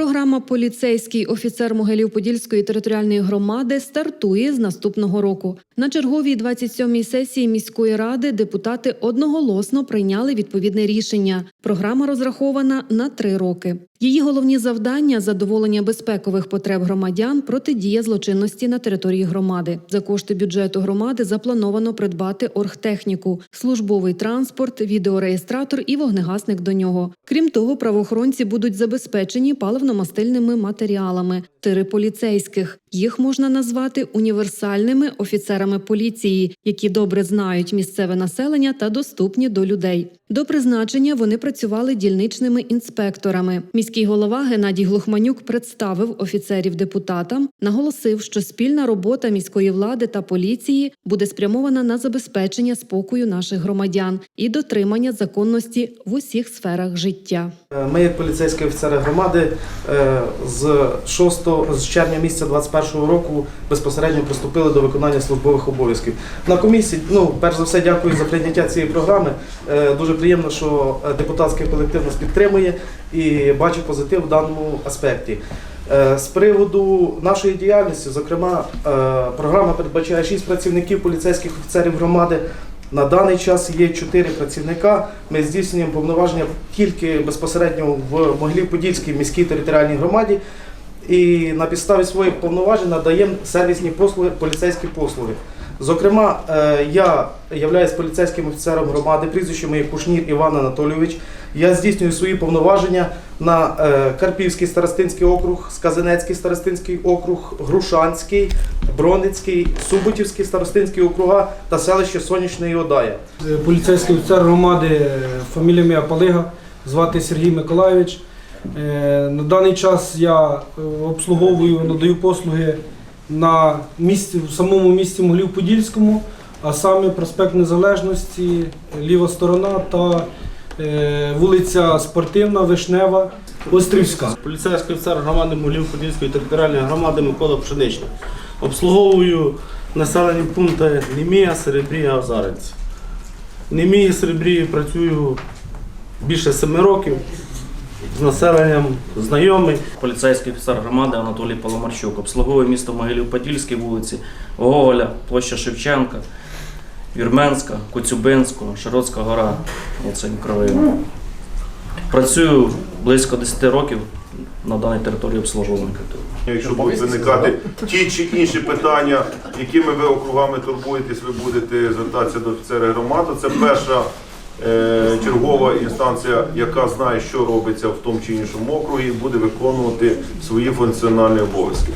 Програма Поліцейський офіцер Могилів-Подільської територіальної громади стартує з наступного року. На черговій 27-й сесії міської ради депутати одноголосно прийняли відповідне рішення. Програма розрахована на три роки. Її головні завдання задоволення безпекових потреб громадян, протидія злочинності на території громади. За кошти бюджету громади заплановано придбати оргтехніку, службовий транспорт, відеореєстратор і вогнегасник до нього. Крім того, правоохоронці будуть забезпечені паливно-мастильними матеріалами, тири поліцейських. Їх можна назвати універсальними офіцерами поліції, які добре знають місцеве населення та доступні до людей. До призначення вони працювали дільничними інспекторами. Міський голова Геннадій Глухманюк представив офіцерів депутатам, наголосив, що спільна робота міської влади та поліції буде спрямована на забезпечення спокою наших громадян і дотримання законності в усіх сферах життя. Ми, як поліцейські офіцери громади, е, з 6 з червня місяця 2021 року безпосередньо приступили до виконання службових обов'язків. На комісії, ну, перш за все, дякую за прийняття цієї програми. Е, Дуже приємно, що е, депутатський колектив нас підтримує і бачу позитив в даному аспекті. Е, З приводу нашої діяльності, зокрема, е, програма передбачає 6 працівників поліцейських офіцерів громади. На даний час є 4 працівника. Ми здійснюємо повноваження тільки безпосередньо в Могилів-Подільській міській територіальній громаді. І на підставі своїх повноважень надаємо сервісні послуги, поліцейські послуги. Зокрема, е, я являюсь поліцейським офіцером громади, прізвище моє Кушнір Іван Анатолійович. Я здійснюю свої повноваження на е, Карпівський старостинський округ, Сказанецький старостинський округ, Грушанський, Броницький, Суботівський старостинський округа та селище Сонячне і Одая. Е, Поліцейський офіцер громади, фамілія моя Палига, звати Сергій Миколайович. Е, На даний час я обслуговую, надаю послуги на місці, в самому місті Могилів-Подільському, а саме проспект Незалежності, ліва сторона та е, вулиця Спортивна, Вишнева, Острівська. Поліцейський офіцер громади Могилів-Подільської територіальної громади Микола Пшеничний. Обслуговую населені пункти Немія, Серебрія, Озаренці. В Немії, Серебрії працюю більше семи років. З населенням знайомий. Поліцейський офіцер громади Анатолій Паламарчук обслуговує місто Могилів-Подільській вулиці, Гоголя, площа Шевченка, Вірменська, Коцюбинського, Широтська гора. Оце мікрорайон. Працюю близько 10 років на даній території обслуговування. Якщо будуть виникати ті чи інші питання, якими ви округами турбуєтесь, ви будете звертатися до офіцера громади. Це перша чергова інстанція, яка знає, що робиться в тому чи іншому округі, буде виконувати свої функціональні обов'язки.